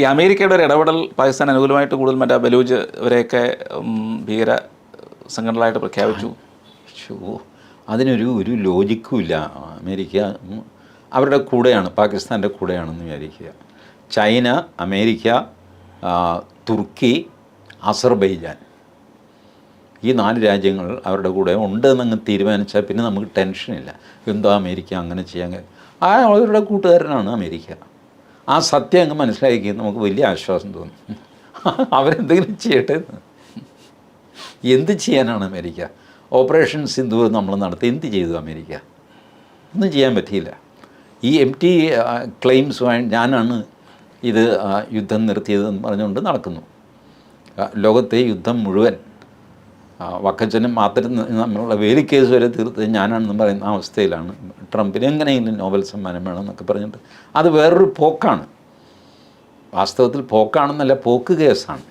ഈ അമേരിക്കയുടെ ഒരു ഇടപെടൽ പാകിസ്ഥാൻ അനുകൂലമായിട്ട് കൂടുതൽ മറ്റേ ബലൂജ് ഇവരെയൊക്കെ ഭീകര സംഘടനകളായിട്ട് പ്രഖ്യാപിച്ചു. അതിനൊരു ഒരു ലോജിക്കും ഇല്ല. അമേരിക്ക അവരുടെ കൂടെയാണ് പാകിസ്ഥാന്റെ കൂടെയാണെന്ന് വിചാരിക്കുക. China America Turkey Azerbaijan. ഈ നാല് രാജ്യങ്ങൾ അവരുടെ കൂടെ ഉണ്ട് എന്നങ്ങ് തീരുമാനിച്ചാൽ പിന്നെ നമുക്ക് ടെൻഷനില്ല എന്തോ അമേരിക്ക അങ്ങനെ ചെയ്യാൻ ആ അവരുടെ കൂട്ടുകാരനാണ് അമേരിക്ക. ആ സത്യം അങ്ങ് മനസ്സിലാക്കി നമുക്ക് വലിയ ആശ്വാസം തോന്നും. അവരെന്തെങ്കിലും ചെയ്യട്ടെ എന്ത് ചെയ്യാനാണ് അമേരിക്ക? ഓപ്പറേഷൻ സിന്ധു നമ്മൾ നടത്തി. എന്ത് ചെയ്തു അമേരിക്ക? ഒന്നും ചെയ്യാൻ പറ്റിയില്ല. ഈ എം ടി ക്ലെയിംസുമായി ഞാനാണ് ഇത് യുദ്ധം നിർത്തിയതെന്ന് പറഞ്ഞുകൊണ്ട് നടക്കുന്നു. ലോകത്തെ യുദ്ധം മുഴുവൻ വക്കച്ചനും മാത്രം തമ്മിലുള്ള വേലിക്കേസ് വരെ തീർത്ത് ഞാനാണെന്ന് പറയുന്ന അവസ്ഥയിലാണ് ട്രംപിന് എങ്ങനെയെങ്കിലും നോബൽ സമ്മാനം വേണം എന്നൊക്കെ പറഞ്ഞിട്ട് അത് വേറൊരു പോക്കാണ്. വാസ്തവത്തിൽ പോക്കാണെന്നല്ല പോക്ക് കേസാണ്